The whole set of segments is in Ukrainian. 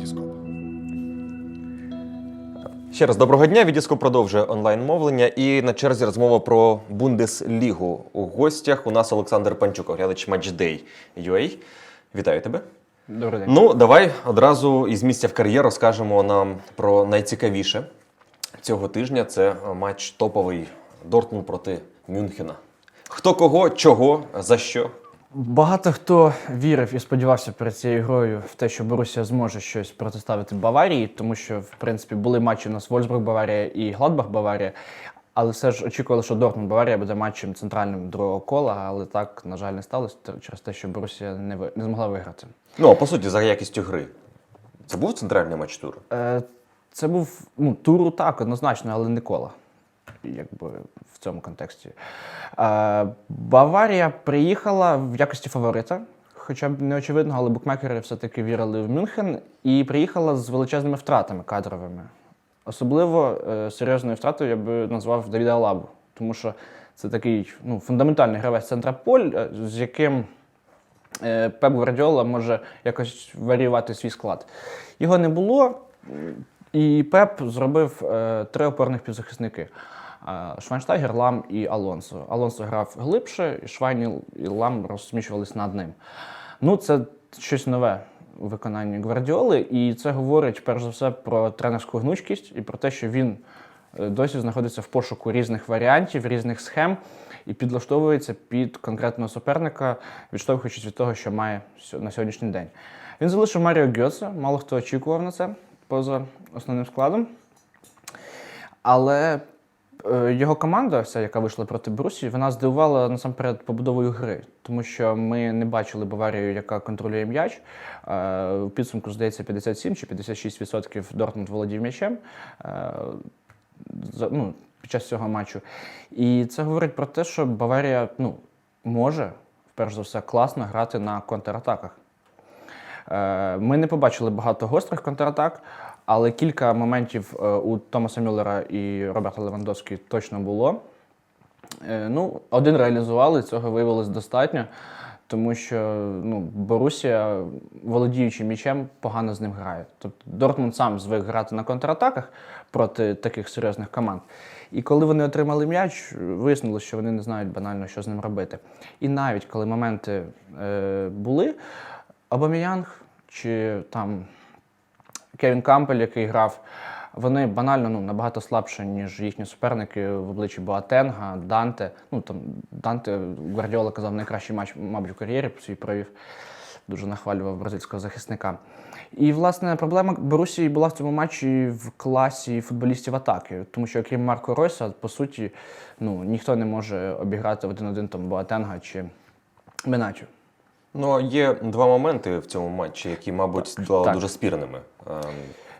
Вітіскоп. Ще раз доброго дня. Відіскоп продовжує онлайн мовлення. І на черзі розмова про Бундеслігу. У гостях у нас Олександр Панчук, оглядач Matchday UA. Вітаю тебе. Добрий день. Ну, давай одразу із місця в кар'єр розкажемо нам про найцікавіше цього тижня. Це матч топовий Дортмунд проти Мюнхена. Хто кого, чого, за що? Багато хто вірив і сподівався перед цією грою в те, що Борусія зможе щось протиставити Баварії, тому що, в принципі, були матчі у нас Вольсбург Баварія і Гладбах Баварія. Але все ж очікували, що Дортмунд Баварія буде матчем центральним другого кола, але так, на жаль, не сталося через те, що Борусія не, ви- не змогла виграти. Ну, а по суті, за якістю гри. Це був центральний матч туру. Е, Це був ну, туру так, однозначно, але не кола. Якби в цьому контексті. Е, Баварія приїхала в якості фаворита, хоча б не очевидно, але букмекери все-таки вірили в Мюнхен і приїхала з величезними втратами кадровими. Особливо е, серйозною втратою я би назвав Давіда Алабу, тому що це такий ну, фундаментальний гравець центра поль, е, з яким е, Пеп Гвардіола може якось варіювати свій склад. Його не було, і Пеп зробив е, три опорних півзахисники: Швайнштайгер, Лам і Алонсо. Алонсо грав глибше, і Швайн і Лам розміщувались над ним. Ну, це щось нове у виконанні Гвардіоли, і це говорить перш за все про тренерську гнучкість і про те, що він е, досі знаходиться в пошуку різних варіантів, різних схем і підлаштовується під конкретного суперника, відштовхуючись від того, що має на сьогоднішній день. Він залишив Маріо Гьоце, мало хто очікував на це поза основним складом. Але його команда, вся, яка вийшла проти Брусі, вона здивувала насамперед побудовою гри, тому що ми не бачили Баварію, яка контролює м'яч. Е, У підсумку, здається, 57 чи 56% Дортмунд володів м'ячем. Е, ну, під час цього матчу. І це говорить про те, що Баварія ну, може, перш за все, класно грати на контратаках. Е, Ми не побачили багато гострих контратак, але кілька моментів е, у Томаса Мюллера і Роберта Левандовські точно було. Е, Ну, один реалізували, цього виявилось достатньо, тому що ну, Борусія, володіючи м'ячем, погано з ним грає. Тобто Дортмунд сам звик грати на контратаках проти таких серйозних команд. І коли вони отримали м'яч, вияснилося, що вони не знають банально, що з ним робити. І навіть коли моменти е, були, Абаміянг чи там Кевін Кампель, який грав, вони банально ну, набагато слабші, ніж їхні суперники в обличчі Боатенга, Данте. Ну там Данте Гвардіола казав, найкращий матч, мабуть, у кар'єрі свій провів. Дуже нахвалював бразильського захисника. І, власне, проблема Борусії була в цьому матчі в класі футболістів атаки, тому що окрім Марко Ройса, по суті, ну, ніхто не може обіграти один-один там Боатенга чи Беначо. Ну, а є два моменти в цьому матчі, які, мабуть, стали Так. дуже спірними. Ем,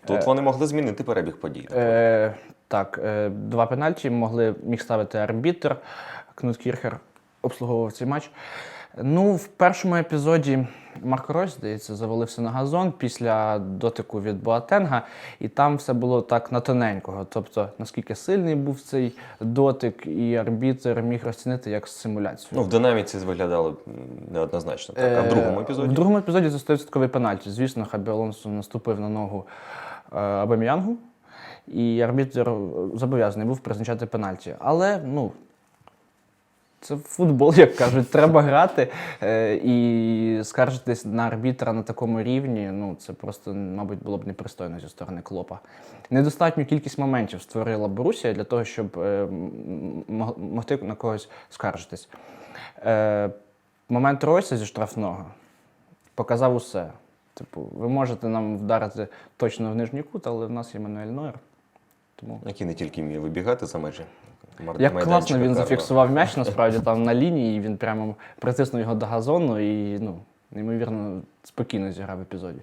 Тут вони могли змінити перебіг подій. Е, так, е, два пенальті могли, міг ставити арбітр. Кнут Кірхер обслуговував цей матч. Ну, в першому епізоді Марко Ройс, здається, завалився на газон після дотику від Боатенга, і там все було так на тоненького. Тобто, наскільки сильний був цей дотик, і арбітр міг розцінити як симуляцію. Ну, в динаміці виглядало неоднозначно. Так. А в Е, другому епізоді? В другому епізоді це 100% пенальті. Звісно, Хабі Алонсо наступив на ногу е, Абаміянгу, і арбітр зобов'язаний був призначати пенальті. Але ну. Це футбол, як кажуть, треба грати е, і скаржитись на арбітра на такому рівні. Ну це просто, мабуть, було б непристойно зі сторони клопа. Недостатню кількість моментів створила Борусія для того, щоб е, могти на когось скаржитись. Е, момент Ройса зі штрафного показав усе. Типу, ви можете нам вдарити точно в нижній кут, але в нас є Мануель Нойер. Тому Який не тільки вміє вибігати за межі. Як майданчика класно він зафіксував м'яч, насправді там на лінії, і він прямо притиснув його до газону і ну, неймовірно спокійно зіграв в епізоді.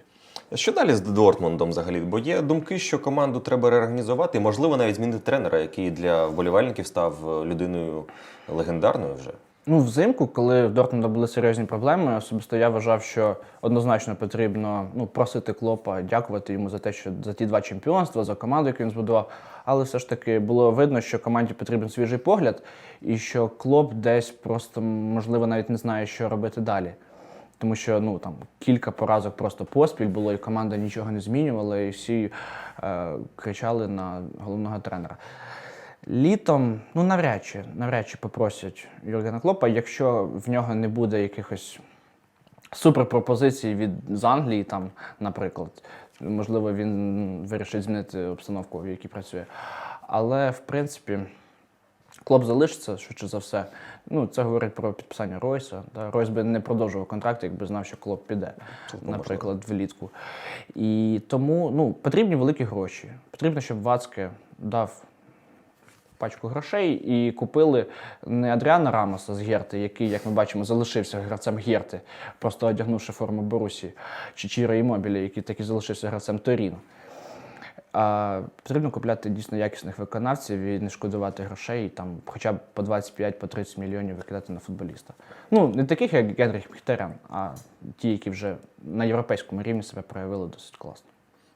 Що далі з Дортмундом взагалі? Бо є думки, що команду треба реорганізувати, і, можливо, навіть змінити тренера, який для вболівальників став е, людиною легендарною вже. Ну, взимку, коли в Дортмунда були серйозні проблеми, особисто я вважав, що однозначно потрібно ну, просити Клопа, дякувати йому за те, що за ті два чемпіонства, за команду, яку він збудував. Але все ж таки було видно, що команді потрібен свіжий погляд, і що Клоп десь просто, можливо, навіть не знає, що робити далі. Тому що ну там кілька поразок просто поспіль було, і команда нічого не змінювала, і всі е, кричали на головного тренера. Літом, ну навряд чи, навряд чи попросять Юргена Клопа, якщо в нього не буде якихось суперпропозицій від з Англії, там, наприклад. Можливо, він вирішить змінити обстановку, в якій працює. Але, в принципі, Клоп залишиться, швидше за все. Ну, це говорить про підписання Ройса. Да. Ройс би не продовжував контракт, якби знав, що Клоп піде, наприклад, влітку. І тому ну, потрібні великі гроші. Потрібно, щоб Вацке дав пачку грошей і купили не Адріана Рамоса з Герти, який, як ми бачимо, залишився гравцем Герти, просто одягнувши форму Борусі, чи Чіра Імобілі, який таки залишився гравцем Торіно. А потрібно купляти дійсно якісних виконавців і не шкодувати грошей, і там хоча б по 25-30 мільйонів викидати на футболіста. Ну, не таких, як Генріх Мхітарян, а ті, які вже на європейському рівні себе проявили досить класно.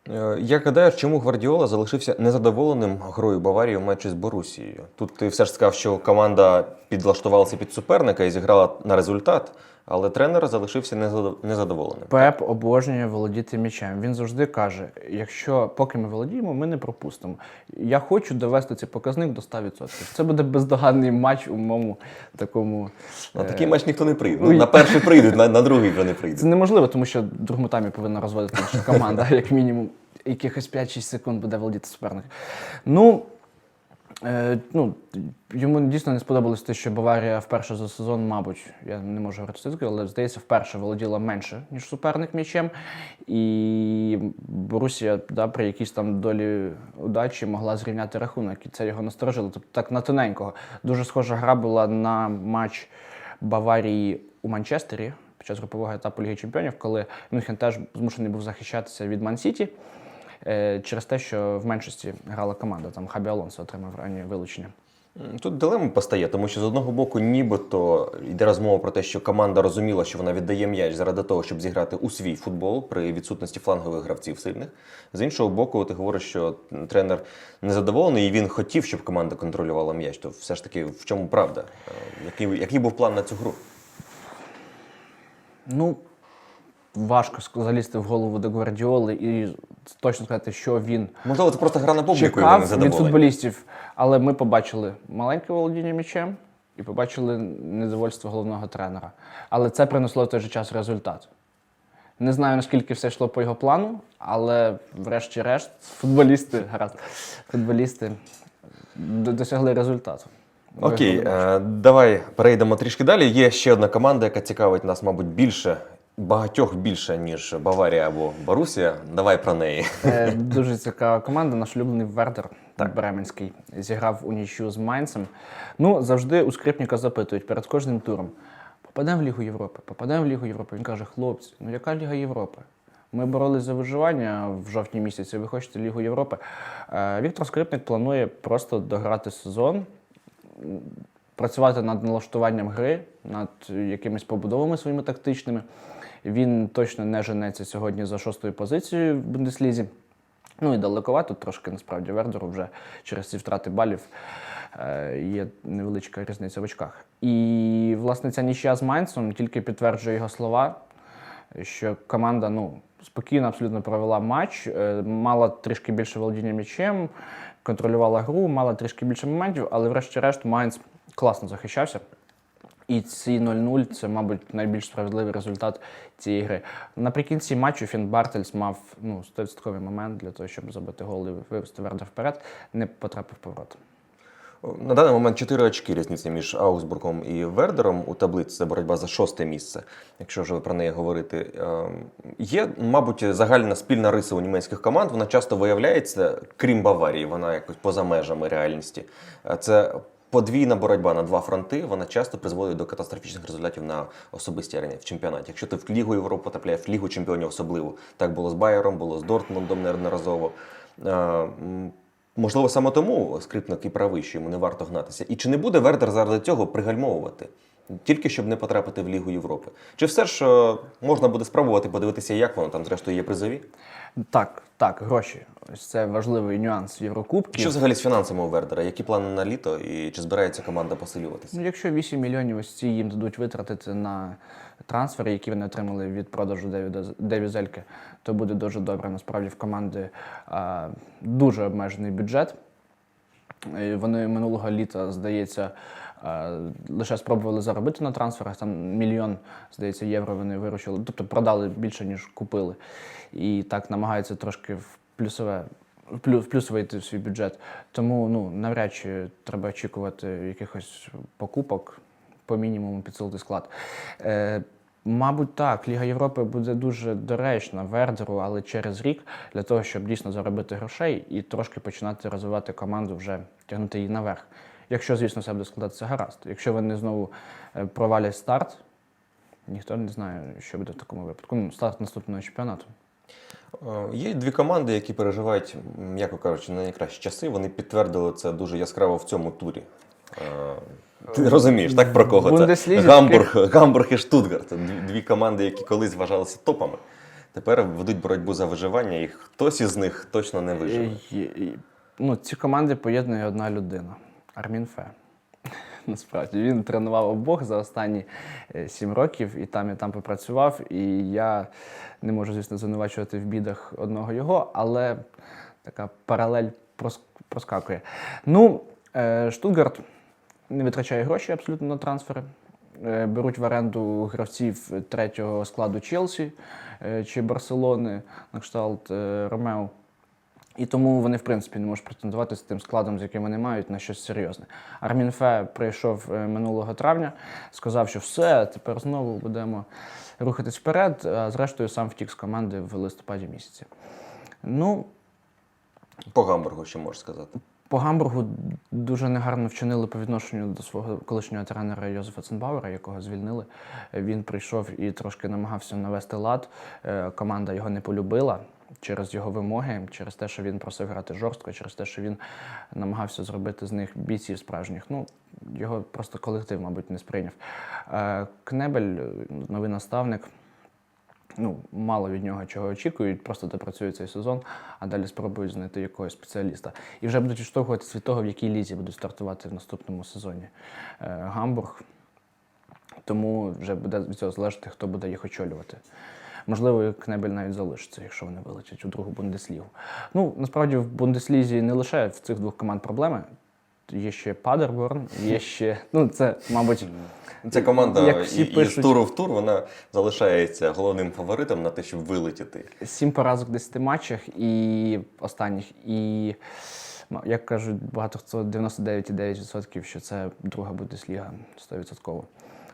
Е, Як гадаєш, чому Гвардіола залишився незадоволеним грою Баварії в матчі з Борусією? Тут ти все ж сказав, що команда підлаштувалася під суперника і зіграла на результат, але тренер залишився незадоволеним. Пеп обожнює володіти м'ячем. Він завжди каже: якщо поки ми володіємо, ми не пропустимо. Я хочу довести цей показник до 100%. Це буде бездоганний матч у моєму такому. На е, такий матч ніхто не прийде. Ну, на перший прийдуть, на, на другий вже не прийде. Це неможливо, тому що в другому таймі повинна розводити наша команда, як мінімум. Якихось 5-6 секунд буде володіти суперник. Ну, е, ну, йому дійсно не сподобалось те, що Баварія вперше за сезон, мабуть, я не можу говорити статистику, але здається, вперше володіла менше, ніж суперник м'ячем. І Борусія да, при якійсь там долі удачі могла зрівняти рахунок, і це його насторожило. Тобто так на тоненького. Дуже схожа гра була на матч Баварії у Манчестері під час групового етапу Ліги Чемпіонів, коли Мюнхен теж змушений був захищатися від Ман-Сіті через те, що в меншості грала команда. Там Хабі Алонсо отримав раннє вилучення. Тут дилема постає, тому що з одного боку, нібито йде розмова про те, що команда розуміла, що вона віддає м'яч заради того, щоб зіграти у свій футбол при відсутності флангових гравців сильних. З іншого боку, ти говориш, що тренер незадоволений, і він хотів, щоб команда контролювала м'яч. То все ж таки, в чому правда? Е, Який, який був план на цю гру? Ну, важко залізти в голову до Гвардіоли і точно сказати, що він Можливо, це просто гра на публіку, вони чекав від футболістів. Але ми побачили маленьке володіння м'ячем і побачили недовольство головного тренера. Але це принесло в той же час результат. Не знаю, наскільки все йшло по його плану, але врешті-решт футболісти, гаразд, футболісти д- досягли результату. Окей, е, давай перейдемо трішки далі. Є ще одна команда, яка цікавить нас, мабуть, більше, багатьох більше, ніж Баварія або Борусія. Давай про неї. Е, Дуже цікава команда, наш улюблений Вердер Бременський. Зіграв у нічю з Майнцем. Ну, завжди у скрипника запитують перед кожним туром: попадемо в Лігу Європи, попадемо в Лігу Європи. Він каже: хлопці, ну яка Ліга Європи? Ми боролись за виживання в жовтні місяці. Ви хочете Лігу Європи? Е, Віктор Скрипник планує просто дограти сезон, працювати над налаштуванням гри, над якимись побудовами своїми тактичними. Він точно не женеться сьогодні за шостою позицією в Бундеслізі. Ну і далековато трошки насправді Вердеру вже через ці втрати балів е, є невеличка різниця в очках. І власне ця нічия з Майнцем тільки підтверджує його слова, що команда ну, спокійно абсолютно провела матч, е, мала трішки більше володіння м'ячем, контролювала гру, мала трішки більше моментів, але врешті-решт Майнц класно захищався. І ці 0-0 це, мабуть, найбільш справедливий результат цієї гри. Наприкінці матчу Фін Бартельс мав ну, 100% момент для того, щоб забити гол і вивести Вердер вперед, не потрапив поворот. На даний момент 4 очки різниці між Аусбургом і Вердером у таблиці. Це боротьба за шосте місце, якщо вже про неї говорити. Ем, Є, мабуть, загальна спільна риса у німецьких команд. Вона часто виявляється, крім Баварії, вона якось поза межами реальності. Е, Це подвійна боротьба на два фронти. Вона часто призводить до катастрофічних результатів на особистій арені в чемпіонаті. Якщо ти в Лігу Європи потрапляє, в Лігу чемпіонів особливо. Так було з Байером, було з Дортмундом неодноразово. Е, Можливо, саме тому скрипник і правий, що йому не варто гнатися. І чи не буде Вердер заради цього пригальмовувати? Тільки щоб не потрапити в Лігу Європи. Чи все ж е, можна буде спробувати подивитися, як воно там, зрештою, є призові? Так, так, гроші. Ось це важливий нюанс Єврокубків. Що взагалі з фінансами у Вердера? Які плани на літо і чи збирається команда посилюватися? Ну, якщо 8 мільйонів ось ці їм дадуть витратити на трансфери, які вони отримали від продажу Девіда Деві Зельки, то буде дуже добре. Насправді в команди а, дуже обмежений бюджет. І Вони минулого літа, здається, лише спробували заробити на трансферах. Там мільйон, здається, євро вони виручили, тобто продали більше, ніж купили. І так намагаються трошки в плюсове. в плю- в плюсовий йти в свій бюджет. Тому ну, навряд чи треба очікувати якихось покупок по мінімуму підсилити склад. Е, мабуть, так, Ліга Європи буде дуже доречна Вердеру, але через рік для того, щоб дійсно заробити грошей і трошки починати розвивати команду, вже тягнути її наверх. Якщо, звісно, все буде складатися гаразд. Якщо вони знову е, провалять старт, ніхто не знає, що буде в такому випадку. Ну, старт наступного чемпіонату. Е, Є дві команди, які переживають, м'яко кажучи, не найкращі часи. Вони підтвердили це дуже яскраво в цьому турі. Е, Ти розумієш, так про кого це? Гамбург, Гамбург і Штутгарт. Дві- команди, які колись вважалися топами. Тепер ведуть боротьбу за виживання, і хтось із них точно не виживе. Ну, ці команди поєднує одна людина Армін Фе. Насправді він тренував обох за останні е, сім років і там і там попрацював. І я не можу, звісно, звинувачувати в бідах одного його, але така паралель проскакує. Ну, е, Штутгарт не витрачає гроші абсолютно на трансфери. Е, Беруть в оренду гравців третього складу Челсі чи Барселони на кшталт Ромео. І тому вони, в принципі, не можуть претендувати з тим складом, з яким вони мають, на щось серйозне. Армін Фе прийшов е, минулого травня, сказав, що все, тепер знову будемо рухатись вперед. А зрештою сам втік з команди в листопаді місяці. Ну, По Гамбургу, що можеш сказати. по Гамбургу дуже негарно вчинили по відношенню до свого колишнього тренера Йозефа Ценбауера, якого звільнили. Він прийшов і трошки намагався навести лад. Е, Команда його не полюбила через його вимоги, через те, що він просив грати жорстко, через те, що він намагався зробити з них бійців справжніх. Ну, його просто колектив, мабуть, не сприйняв. Е, Кнебель, новий наставник. Ну, мало від нього чого очікують, просто допрацюють цей сезон, а далі спробують знайти якогось спеціаліста. І вже будуть відштовхуватися від того, в якій лізі будуть стартувати в наступному сезоні е, Гамбург. Тому вже буде від цього залежати, хто буде їх очолювати. Можливо, Кнебель навіть залишиться, якщо вони вилетять у другу Бундеслігу. Ну, насправді в Бундеслізі не лише в цих двох команд проблеми. Є ще Падерборн, є ще. Ну, це, мабуть, Ця команда Як всі і, і з туру в тур вона залишається головним фаворитом на те, щоб вилетіти. Сім поразок в 10 матчах і останніх. І, ну, як кажуть, багато хто 99,9%, що це друга Бундесліга 100%.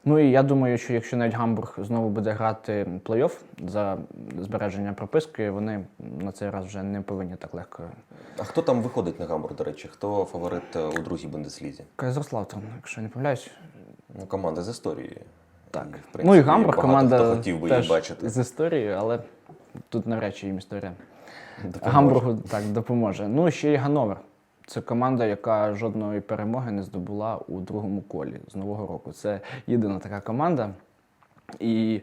Ну і я думаю, що якщо навіть Гамбург знову буде грати плей-офф за збереження прописки, вони на цей раз вже не повинні так легко. А хто там виходить на Гамбург, до речі? Хто фаворит е, у другій Бундеслізі? Кайзерславтон, якщо не помиляюсь. Ну, команда з історією. Так. І, в ну і принципі, Гамбург багато команда хто хотів би теж її бачити. з історією, але тут навряд чи їм історія. Допоможе. Гамбургу так допоможе. Ну, ще й Гановер. Це команда, яка жодної перемоги не здобула у другому колі з нового року. Це єдина така команда. І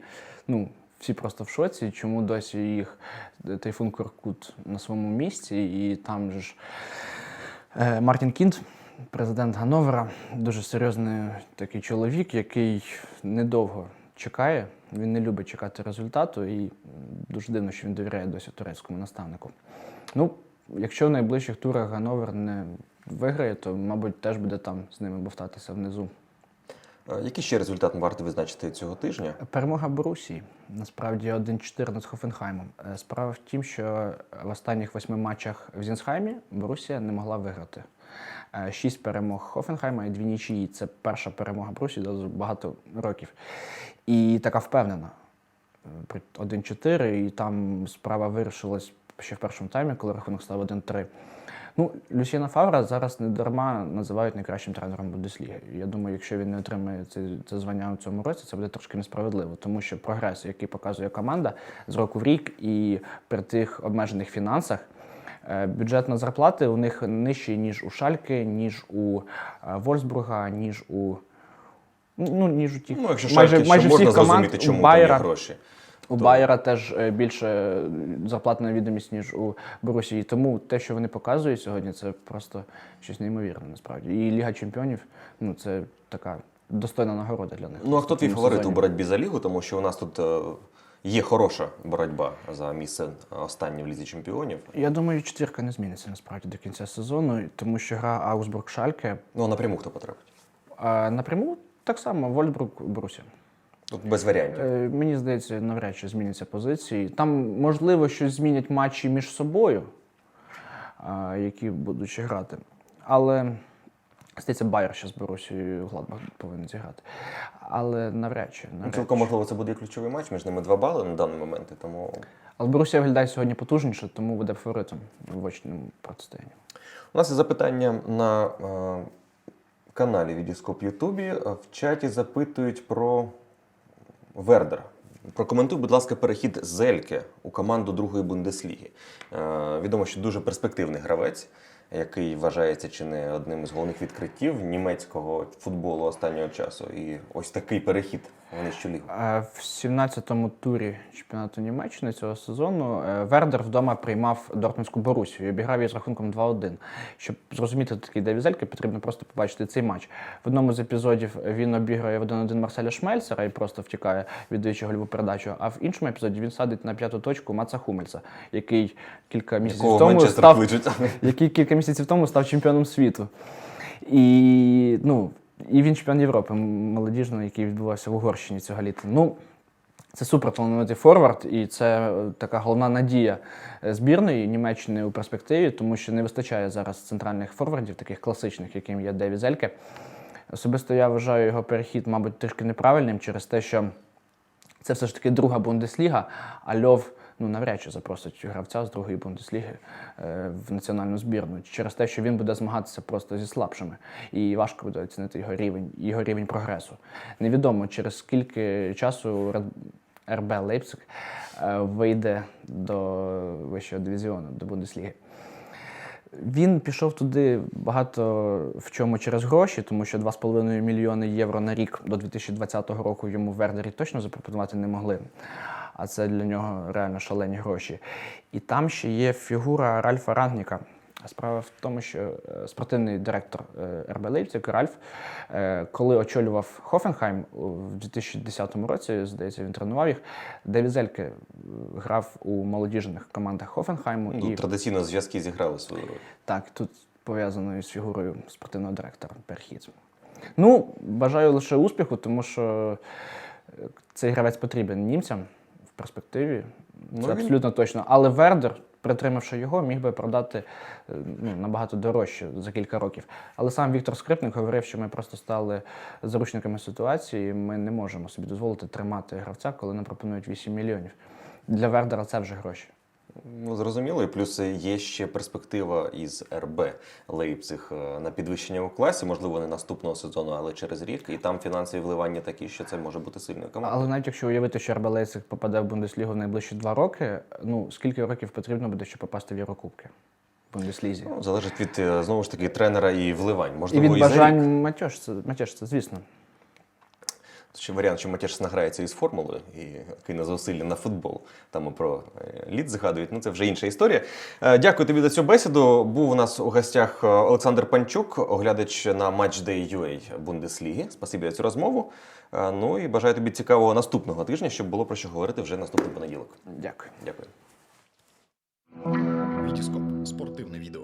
ну, всі просто в шоці, чому досі їх Тайфун Коркут на своєму місці, і там же ж е, Мартін Кінт, президент Гановера, дуже серйозний такий чоловік, який недовго чекає. Він не любить чекати результату, і дуже дивно, що він довіряє досі турецькому наставнику. Ну, якщо в найближчих турах Гановер не виграє, то, мабуть, теж буде там з ними бовтатися внизу. Е, Який ще результат варто визначити цього тижня? Перемога Борусії. Насправді 1-4 над Хофенхаймом. Е, Справа в тім, що в останніх восьми матчах в Зінсхаймі Борусія не могла виграти. Е, Шість перемог Хофенхайма і дві нічиї. Це перша перемога Борусії за багато років. І така впевнена. Е, 1-4, і там справа вирішилась ще в першому таймі, коли рахунок став 1-3. Ну, Люсіна Фавра зараз не дарма називають найкращим тренером Бундесліги. Я думаю, якщо він не отримає це, це звання у цьому році, це буде трошки несправедливо, тому що прогрес, який показує команда з року в рік, і при тих обмежених фінансах. е, Бюджет на зарплати у них нижчий, ніж у Шальки, ніж у е, Вольсбурга, ніж у Ну, ніж у тих. Ну, якщо майже, Шальке, майже що можна команд зрозуміти, чому у Байера, там є гроші. У то- Байера теж е, більше е, зарплатна відомість, ніж у Борусії. Тому те, що вони показують сьогодні, це просто щось неймовірне насправді. І Ліга Чемпіонів ну це така достойна нагорода для них. Ну а хто твій фаворит у боротьбі за лігу? Тому що у нас тут е, є хороша боротьба за місце останнє в лізі чемпіонів. Я думаю, четвірка не зміниться насправді до кінця сезону, тому що гра Аусбург Шальке Ну а напряму хто потрапить? а напряму так само Вольсбург Борусія. Тут без варіантів. Е, Мені здається, навряд чи зміняться позиції. Там, можливо, щось змінять матчі між собою, які будуть ще грати. Але здається, Байер ще з Борусією Гладбах повинен зіграти. Але навряд чи. Ну, Навряд Цілком можливо, це буде ключовий матч. Між ними два бали на даний момент. Тому Але Борусія виглядає сьогодні потужніше, тому буде фаворитом в очному протистоянні. у нас є запитання на е, каналі Відіскоп Ютубі. В чаті запитують про Вердер. Прокоментуй, будь ласка, перехід Зельке у команду другої Бундесліги. Е, відомо, що дуже перспективний гравець, який вважається чи не одним із головних відкриттів німецького футболу останнього часу. І ось такий перехід в нижчу лігу. Е, В 17-му турі чемпіонату Німеччини цього сезону е, Вердер вдома приймав Дортмундську Борусію і обіграв її з рахунком 2-1. Щоб зрозуміти такий Деві Зельке, потрібно просто побачити цей матч. В одному з епізодів він обіграє в 1-1 Марселя Шмельцера і просто втікає, віддаючи гольову передачу. А в іншому епізоді він садить на п'яту точку Маца Хумельса, який кілька місяців Якого тому став який кілька місяців тому став чемпіоном світу. І, ну, і він чемпіон Європи молодіжний, який відбувався в Угорщині цього літа. Ну, це супер талановитий форвард, і це е, така головна надія е, збірної Німеччини у перспективі, тому що не вистачає зараз центральних форвардів, таких класичних, яким є Деві Зельке. Особисто я вважаю його перехід, мабуть, трішки неправильним через те, що це все ж таки друга Бундесліга, а Льов ну, навряд чи запросить гравця з другої Бундесліги е, в національну збірну через те, що він буде змагатися просто зі слабшими. І важко буде оцінити його рівень, його рівень прогресу. Невідомо, через скільки часу РБ Лейпциг е, вийде до вищого дивізіону, до Бундесліги. Він пішов туди багато в чому через гроші, тому що 2,5 мільйони євро на рік до 2020 року йому в Вердері точно запропонувати не могли. А це для нього реально шалені гроші. І там ще є фігура Ральфа Рангніка. Справа в тому, що е, спортивний директор е, РБ Лейпциг Ральф, е, коли очолював Хофенхайм в 2010 році, здається, він тренував їх. Деві Зельке грав у молодіжних командах Хофенхайму. Ну, і традиційно зв'язки зіграли свою роль. так, тут пов'язано із фігурою спортивного директора перехід. Ну, бажаю лише успіху, тому що цей гравець потрібен німцям перспективі. Це Ну, він- абсолютно точно. Але Вердер, притримавши його, міг би продати е, ну, набагато дорожче за кілька років. Але сам Віктор Скрипник говорив, що ми просто стали заручниками ситуації. і Ми не можемо собі дозволити тримати гравця, коли нам пропонують 8 мільйонів. Для Вердера це вже гроші. Ну, зрозуміло, і плюс є ще перспектива із РБ Лейпциг е, на підвищення у класі, можливо, не наступного сезону, але через рік. І там фінансові вливання такі, що це може бути сильною командою. Але навіть якщо уявити, що РБ Лейпциг попаде в Бундеслігу в найближчі два роки, ну скільки років потрібно буде, щоб попасти в Єврокубки в Бундеслізі? Ну, залежить від е, знову ж таки тренера і вливань. І Можливо, від і рік. бажань матєш, матєш, звісно. Ще варіант, що Матєш награється із формулою і кине зусилля на футбол. Там і про е, лід згадують. Ну це вже інша історія. Е, Дякую тобі за цю бесіду. Був у нас у гостях е, Олександр Панчук, оглядач на Matchday UA Бундесліги. Спасибі за цю розмову. Ну і бажаю тобі цікавого наступного тижня, щоб було про що говорити вже наступний понеділок. Дякую. Дякую. Вітіскоп спортивне відео.